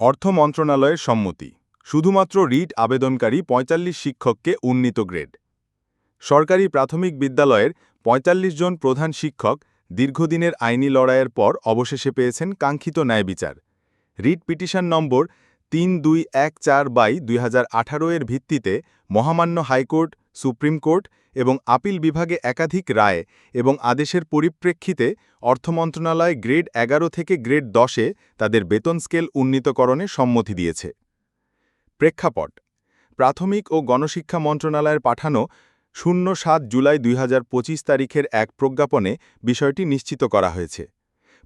অর্থ মন্ত্রণালয়ের সম্মতি। শুধুমাত্র রিট আবেদনকারী ৪৫ শিক্ষককে উন্নীত গ্রেড। সরকারি প্রাথমিক বিদ্যালয়ের ৪৫ জন প্রধান শিক্ষক দীর্ঘদিনের আইনি লড়াইয়ের পর অবশেষে পেয়েছেন কাঙ্ক্ষিত ন্যায় বিচার। রিট পিটিশন নম্বর তিন দুই এক চার বাই দুই হাজার আঠারো এর ভিত্তিতে মহামান্য হাইকোর্ট সুপ্রিম কোর্ট এবং আপিল বিভাগে একাধিক রায় এবং আদেশের পরিপ্রেক্ষিতে অর্থ মন্ত্রণালয় গ্রেড এগারো থেকে গ্রেড দশে তাদের বেতন স্কেল উন্নীতকরণে সম্মতি দিয়েছে। প্রেক্ষাপট, প্রাথমিক ও গণশিক্ষা মন্ত্রণালয়ের পাঠানো শূন্য সাত জুলাই দুই হাজার পঁচিশ তারিখের এক প্রজ্ঞাপনে বিষয়টি নিশ্চিত করা হয়েছে।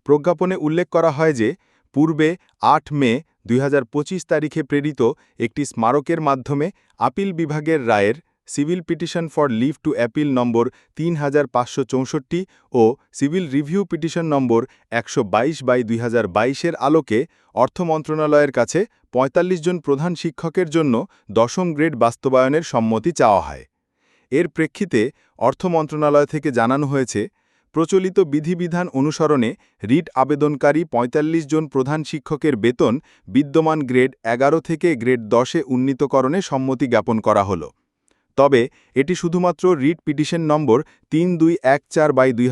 প্রজ্ঞাপনে উল্লেখ করা হয় যে, পূর্বে আট মে দুই হাজার পঁচিশ তারিখে প্রেরিত একটি স্মারকের মাধ্যমে আপিল বিভাগের রায়ের civil petition for leave to appeal number তিন হাজার পাঁচশো চৌষট্টি ও সিভিল রিভিউ পিটিশন নম্বর একশো বাইশ বাই দুই হাজার আলোকে অর্থ মন্ত্রণালয়ের কাছে ৪৫ জন প্রধান শিক্ষকের জন্য দশম গ্রেড বাস্তবায়নের সম্মতি চাওয়া হয়। এর প্রেক্ষিতে অর্থ মন্ত্রণালয় থেকে জানানো হয়েছে, প্রচলিত বিধিবিধান অনুসরণে রিট আবেদনকারী ৪৫ জন প্রধান শিক্ষকের বেতন বিদ্যমান গ্রেড এগারো থেকে গ্রেড দশে উন্নীতকরণে সম্মতি জ্ঞাপন করা হলো। তবে এটি শুধুমাত্র রিট পিটিশন নম্বর তিন দুই এক চার বাই দুই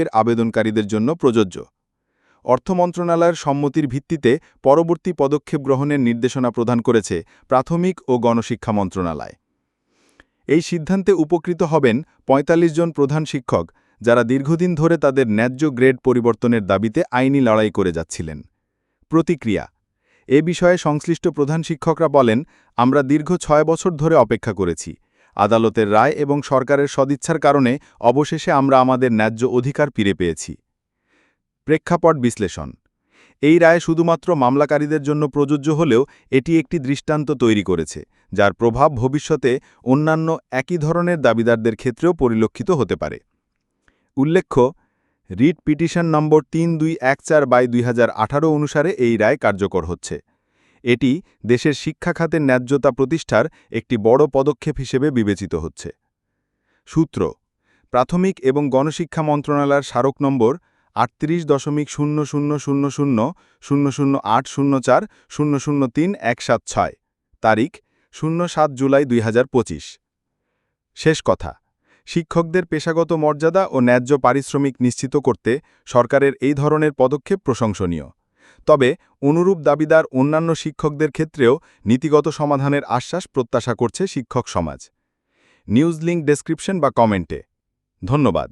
এর আবেদনকারীদের জন্য প্রযোজ্য। অর্থ মন্ত্রণালয়ের সম্মতির ভিত্তিতে পরবর্তী পদক্ষেপ গ্রহণের নির্দেশনা প্রদান করেছে প্রাথমিক ও গণশিক্ষা মন্ত্রণালয়। এই সিদ্ধান্তে উপকৃত হবেন ৪৫ জন প্রধান শিক্ষক, যারা দীর্ঘদিন ধরে তাদের ন্যায্য গ্রেড পরিবর্তনের দাবিতে আইনি লড়াই করে যাচ্ছিলেন। প্রতিক্রিয়া এ বিষয়ে সংশ্লিষ্ট প্রধান শিক্ষকরা বলেন, আমরা দীর্ঘ ছয় বছর ধরে অপেক্ষা করেছি। আদালতের রায় এবং সরকারের সদিচ্ছার কারণে অবশেষে আমরা আমাদের ন্যায্য অধিকার ফিরে পেয়েছি। প্রেক্ষাপট বিশ্লেষণ। এই রায় শুধুমাত্র মামলাকারীদের জন্য প্রযোজ্য হলেও এটি একটি দৃষ্টান্ত তৈরি করেছে, যার প্রভাব ভবিষ্যতে অন্যান্য একই ধরনের দাবিদারদের ক্ষেত্রেও পরিলক্ষিত হতে পারে। উল্লেখ্য, রিট পিটিশন নম্বর তিন দুই এক চার বাই দুই হাজার আঠারো অনুসারে এই রায় কার্যকর হচ্ছে। এটি দেশের শিক্ষা খাতের ন্যায্যতা প্রতিষ্ঠার একটি বড় পদক্ষেপ হিসেবে বিবেচিত হচ্ছে। সূত্র, প্রাথমিক এবং গণশিক্ষা মন্ত্রণালয়ের স্মারক নম্বর আটত্রিশ দশমিক শূন্য শূন্য শূন্য শূন্য শূন্য শূন্য আট শূন্য চার শূন্য শূন্য তিন এক সাত ছয়, তারিখ শূন্য সাত জুলাই দুই শেষ কথা, শিক্ষকদের পেশাগত মর্যাদা ও ন্যায্য পারিশ্রমিক নিশ্চিত করতে সরকারের এই ধরনের পদক্ষেপ প্রশংসনীয়। তবে অনুরূপ দাবিদার অন্যান্য শিক্ষকদের ক্ষেত্রেও নীতিগত সমাধানের আশ্বাস প্রত্যাশা করছে শিক্ষক সমাজ। নিউজ লিঙ্ক ডেসক্রিপশন বা কমেন্টে। ধন্যবাদ।